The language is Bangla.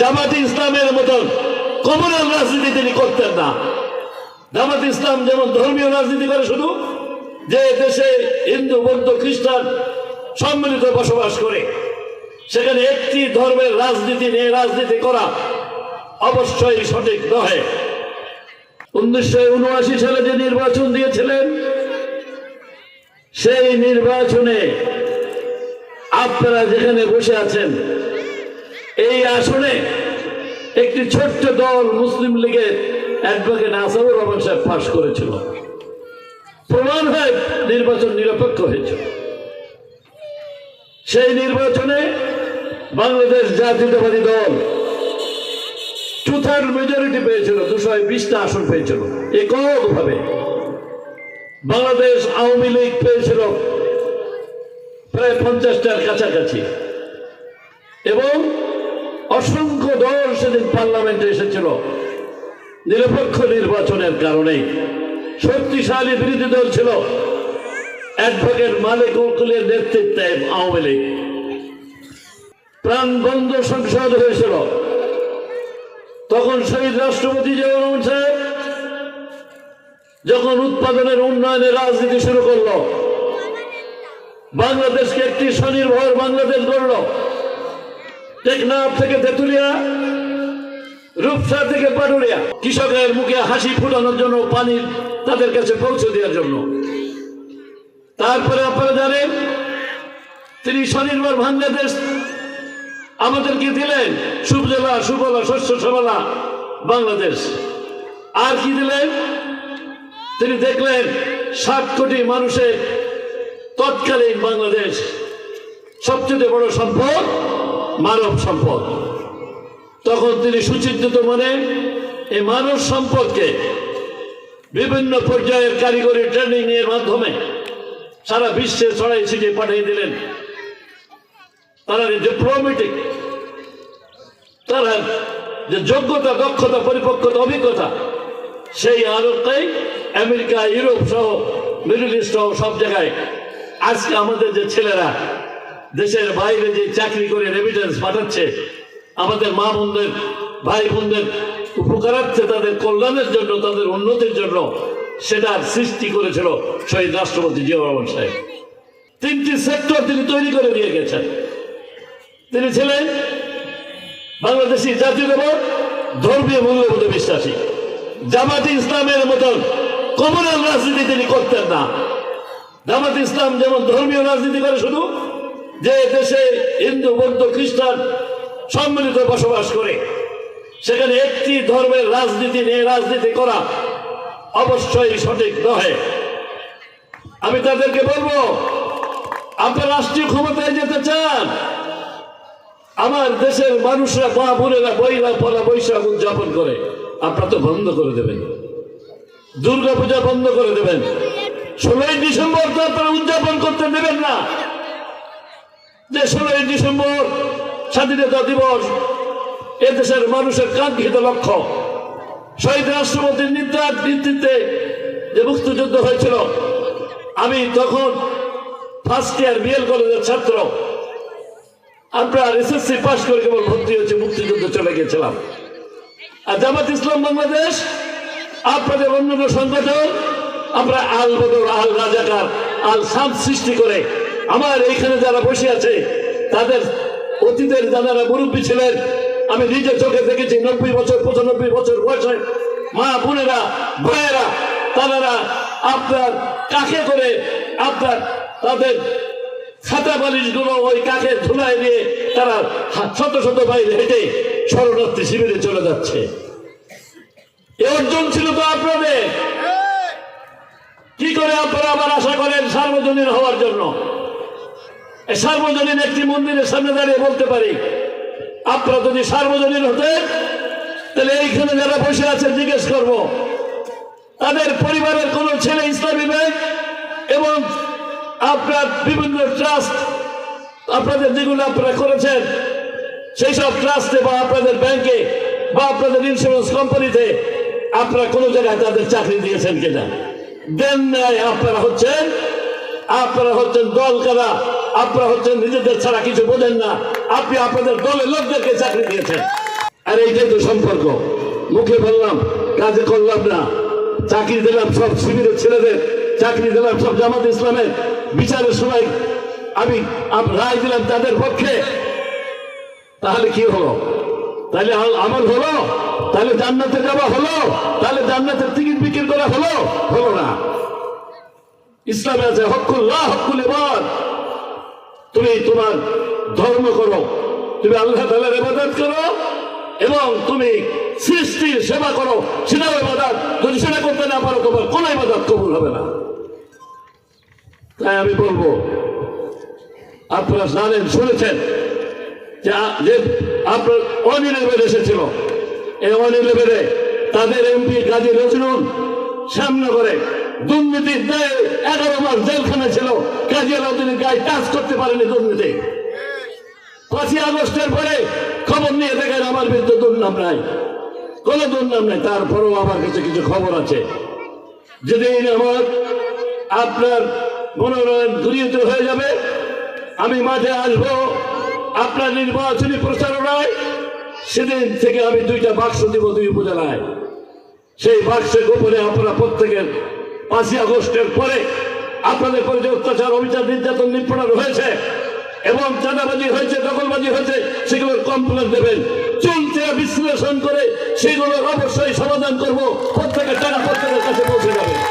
জামাত ইসলামের মতন কমনাল রাজনীতি তিনি করতেন না। জামাত ইসলাম যেমন ধর্মীয় রাজনীতি করে শুধু, যে দেশে হিন্দু, বৌদ্ধ, খ্রিস্টান সম্মিলিত বসবাস করে, সেখানে একটি ধর্মের রাজনীতি নিয়ে রাজনীতি করা অবশ্যই সঠিক নয় উনিশশো সালে যে নির্বাচন দিয়েছিলেন, সেই নির্বাচনে আপনারা যেখানে বসে আছেন এই আসনে একটি ছোট্ট দল মুসলিম লীগের অ্যাডভোকেট আসাদুর রহমান সাহেব পাশ করেছিল। প্রমাণ হয় নির্বাচন নিরপেক্ষ হয়েছিল। সেই নির্বাচনে বাংলাদেশ জাতীয়তাবাদী দল থার্ড মেজরিটি পেয়েছিল দুশো বিশটা আসন পেয়েছিল। এককভাবে বাংলাদেশ আওয়ামী লীগ পেয়েছিল প্রায় পঞ্চাশটার কাছাকাছি। এবং অসংখ্য দল সেদিন পার্লামেন্টে এসেছিল। নিরপেক্ষ নির্বাচনের কারণে শক্তিশালী বিরোধী দল ছিল। অ্যাডভোকেট মালিক উকুলের নেতৃত্বে আওয়ামী লীগ। প্রাণবন্ধ সংসদ হয়েছিল। তখন শহীদ রাষ্ট্রপতি জিয়াউর সাহেব যখন উৎপাদনের উন্নয়নের রাজনীতি শুরু করল, বাংলাদেশকে একটি স্বনির্ভর বাংলাদেশ গড়ল থেকে তেতুলিয়া, রূপসা থেকে পাটুরিয়া কৃষকের মুখে হাসি ফুটানোর জন্য পানি তাদের কাছে পৌঁছে দেওয়ার জন্য। তারপরে আপনারা জানেন, তিনি স্বনির্ভর বাংলাদেশ। আমাদেরকে দিলেন সুবজলা, সুবলা, শস্য সবলা বাংলাদেশ। আর কি দিলেন? তিনি দেখলেন ষাট কোটি মানুষের তৎকালীন বাংলাদেশ সবচেয়ে বড় সম্পদ। মানব সম্পদ। তখন তিনি সুচিন্তিত মনে এই মানব সম্পদকে বিভিন্ন পর্যায়ের কারিগরি ট্রেনিং এর মাধ্যমে সারা বিশ্বে ছড়াই ছিটিয়ে পাঠিয়ে দিলেন। তারা ডিপ্লোমেটিক তারা যে যোগ্যতা, দক্ষতা, পরিপক্কতা, অভিজ্ঞতা, সেই আলোকে আমেরিকা, ইউরোপ সহ মিডল ইস্ট সহ সব জায়গায়। আজকে আমাদের যে ছেলেরা দেশের বাইরে যে চাকরি করে রেমিটেন্স পাঠাচ্ছে, আমাদের মা বোনদের, ভাই বোনদের উপকারার্থে তাদের কল্যাণের জন্য, তাদের উন্নতির জন্য সেটার সৃষ্টি করেছিল শহীদ রাষ্ট্রপতি জিয়াউর রহমান সাহেব। তিনটি সেক্টর তিনি তৈরি করে দিয়ে গেছেন। তিনি ছিলেন বাংলাদেশি জাতীয়তাবাদ ধর্মীয় মূল্যবোধে বিশ্বাসী। জামাত ইসলামের মতন কমনাল রাজনীতি তিনি করতেন না। জামাত ইসলাম যেমন ধর্মীয় রাজনীতি করে শুধু যে দেশে হিন্দু, বৌদ্ধ, খ্রিস্টান সম্মিলিত বসবাস করে, সেখানে একটি ধর্মের রাজনীতি নিয়ে রাজনীতি করা অবশ্যই সঠিক নহে। আমি তাদেরকে বলব, আপনার রাষ্ট্রীয় ক্ষমতায় যেতে চান, আমার দেশের মানুষরা মা বোনেরা বইরা পড়া বৈশাখ উদযাপন করে, আপনারা তো বন্ধ করে দেবেন। দুর্গা পূজা বন্ধ করে দেবেন। ষোলোই ডিসেম্বর তো আপনারা উদযাপন করতে দেবেন না। যে ষোলোই ডিসেম্বর স্বাধীনতা দিবস এদেশের মানুষের কাঙ্ক্ষিত লক্ষ্য। শহীদ রাষ্ট্রপতির নির্দেশ নেতৃত্বে যে মুক্তিযুদ্ধ হয়েছিল, আমি তখন ফার্স্ট ইয়ার বিএল কলেজের ছাত্র। আমরা এসএসসি পাস করে কেবল ভর্তি হয়েছে, মুক্তিযুদ্ধ চলে গেছিলাম আর জামাত ইসলাম বাংলাদেশ, আপনাদের অন্যান্য সংগঠন, আমরা আল বদর, আল রাজাকার, আল সাম সৃষ্টি করে আমার এইখানে যারা বসে আছে, তাদের অতীতের যারা মুরব্বী ছিলেন, আমি নিজে চোখে দেখেছি, নব্বই বছর, পঁচানব্বই বছর বয়সে মা, বোনেরা, ভাইয়েরা তারা আপনার কাকে করে আপনার তাদের খাতা বালিশগুলো ওই কাকে ধুলায় দিয়ে তারা শত শত বাইরে হেঁটে শরণার্থী শিবিরে চলে যাচ্ছে। এ অর্জন ছিল তো আপনাদের। কি করে আপনারা আবার আশা করেন সার্বজনীন হওয়ার জন্য? সার্বজনীন একটি মন্দিরের সামনে দাঁড়িয়ে বলতে পারি। আপনারা যদি সার্বজনীন হতেন তাহলে এইখানে যারা বসে আছে, জিজ্ঞেস করব। তাদের পরিবারের কোন ছেলে ইসলামী ব্যাংক এবং আপনার বিভিন্ন ট্রাস্ট আপনাদের যেগুলো আপনারা করেছেন। সেই সব ট্রাস্টে বা আপনাদের ব্যাংকে বা আপনাদের ইন্স্যুরেন্স কোম্পানিতে আপনারা কোনো জায়গায় তাদের চাকরি দিয়েছেন কিনা? দেন নাই, আপনারা হচ্ছেন আপনারা হচ্ছেন দল কারা? আপনারা হচ্ছেন নিজেদের ছাড়া কিছু বোঝেন না। আপনি আপনাদের দলের লোকদেরকে চাকরি দিয়েছেন। আর এইটাই তো সম্পর্ক। মুখে বললাম, কাজে করলাম না। চাকরি দিলাম সব শিবিরের ছেলেদের। চাকরি দিলাম সব জামাত ইসলামের। বিচারের সময় আমি রায় দিলাম তাদের পক্ষে। তাহলে কি হলো? তাহলে আমল হলো? তাহলে জান্নাতে যাওয়া হলো? তাহলে জান্নাতের টিকিট বিক্রি করা হলো? হলো না। ইসলামে আছে হকুল্লাহ, হকুল এবার তুমি তোমার ধর্ম করো, তুমি আল্লাহ তালার ইবাদত করো এবং তুমি সৃষ্টির সেবা করো, সেটাও ইবাদত। যদি সেটা করতে না পারো, তোমার কোনো ইবাদত কবুল হবে না। তাই আমি বলব, আপনারা জানেন, শুনেছেন যে আপনার অনিলেবেল এসেছিল। এই অনিলেবেলে তাদের এমপি কাজী নজরুল সামনে করে দুর্নীতির দায়ে এগারো মাস জেলখানা ছিল, কাজী আলাউদ্দিনের গায়ে টাচ করতে পারেনি দুর্নীতি। পাঁচই আগস্টের পরে খবর নিয়ে দেখেন আমার বিরুদ্ধে দুর্নাম নাই। কোন দুর্নাম নাই, তারপরেও আমার কাছে কিছু খবর আছে। যেদিন আমার আপনার মনোনয়ন ঘুরিয়ে হয়ে যাবে, আমি মাঠে আসব, আপনার নির্বাচনী প্রচারণায়, সেদিন থেকে আমি দুইটা বাক্স দিব দুই উপজেলায়। সেই বাক্সে গোপনে আপনারা প্রত্যেকের পাঁচই আগস্টের পরে আপনাদের পরে যে অত্যাচার, অবিচার, নির্যাতন নিপীড়ন হয়েছে এবং চাঁদাবাজি হয়েছে, দখলবাজি হয়েছে, সেগুলোর কমপ্লেন দেবেন। চলতে বিশ্লেষণ করে সেগুলোর অবশ্যই সমাধান করব। প্রত্যেকের টাকা প্রত্যেক